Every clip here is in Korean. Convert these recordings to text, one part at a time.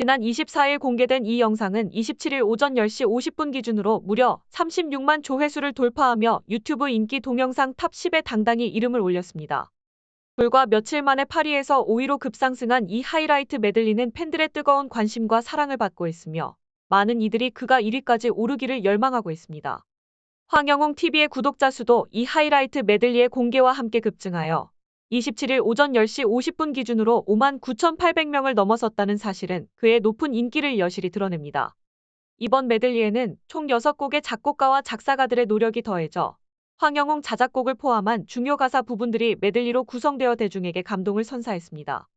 지난 24일 공개된 이 영상은 27일 오전 10시 50분 기준으로 무려 36만 조회수를 돌파하며 유튜브 인기 동영상 탑 10에 당당히 이름을 올렸습니다. 불과 며칠 만에 8위에서 5위로 급상승한 이 하이라이트 메들리는 팬들의 뜨거운 관심과 사랑을 받고 있으며 많은 이들이 그가 1위까지 오르기를 열망하고 있습니다. 황영웅 TV의 구독자 수도 이 하이라이트 메들리의 공개와 함께 급증하여 27일 오전 10시 50분 기준으로 5만 9,800명을 넘어섰다는 사실은 그의 높은 인기를 여실히 드러냅니다. 이번 메들리에는 총 6곡의 작곡가와 작사가들의 노력이 더해져 황영웅 자작곡을 포함한 중요 가사 부분들이 메들리로 구성되어 대중에게 감동을 선사했습니다.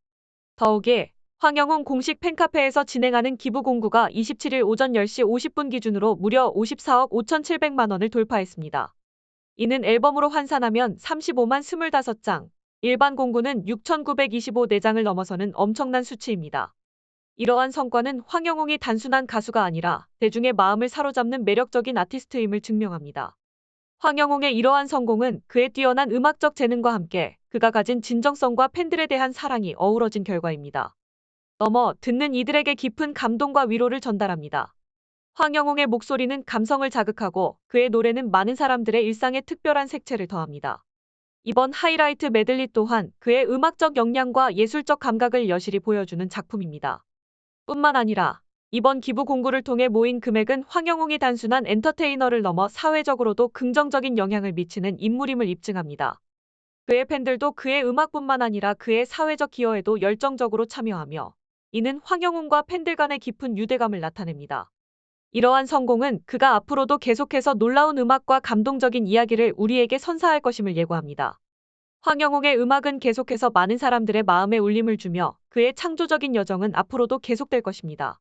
더욱이 황영웅 공식 팬카페에서 진행하는 기부 공구가 27일 오전 10시 50분 기준으로 무려 54억 5,700만 원을 돌파했습니다. 이는 앨범으로 환산하면 35만 25장, 일반 공구는 6,925내장을 넘어서는 엄청난 수치입니다. 이러한 성과는 황영웅이 단순한 가수가 아니라 대중의 마음을 사로잡는 매력적인 아티스트임을 증명합니다. 황영웅의 이러한 성공은 그의 뛰어난 음악적 재능과 함께 그가 가진 진정성과 팬들에 대한 사랑이 어우러진 결과입니다. 넘어 듣는 이들에게 깊은 감동과 위로를 전달합니다. 황영웅의 목소리는 감성을 자극하고 그의 노래는 많은 사람들의 일상에 특별한 색채를 더합니다. 이번 하이라이트 메들리 또한 그의 음악적 역량과 예술적 감각을 여실히 보여주는 작품입니다. 뿐만 아니라 이번 기부 공구를 통해 모인 금액은 황영웅이 단순한 엔터테이너를 넘어 사회적으로도 긍정적인 영향을 미치는 인물임을 입증합니다. 그의 팬들도 그의 음악뿐만 아니라 그의 사회적 기여에도 열정적으로 참여하며 이는 황영웅과 팬들 간의 깊은 유대감을 나타냅니다. 이러한 성공은 그가 앞으로도 계속해서 놀라운 음악과 감동적인 이야기를 우리에게 선사할 것임을 예고합니다. 황영웅의 음악은 계속해서 많은 사람들의 마음에 울림을 주며 그의 창조적인 여정은 앞으로도 계속될 것입니다.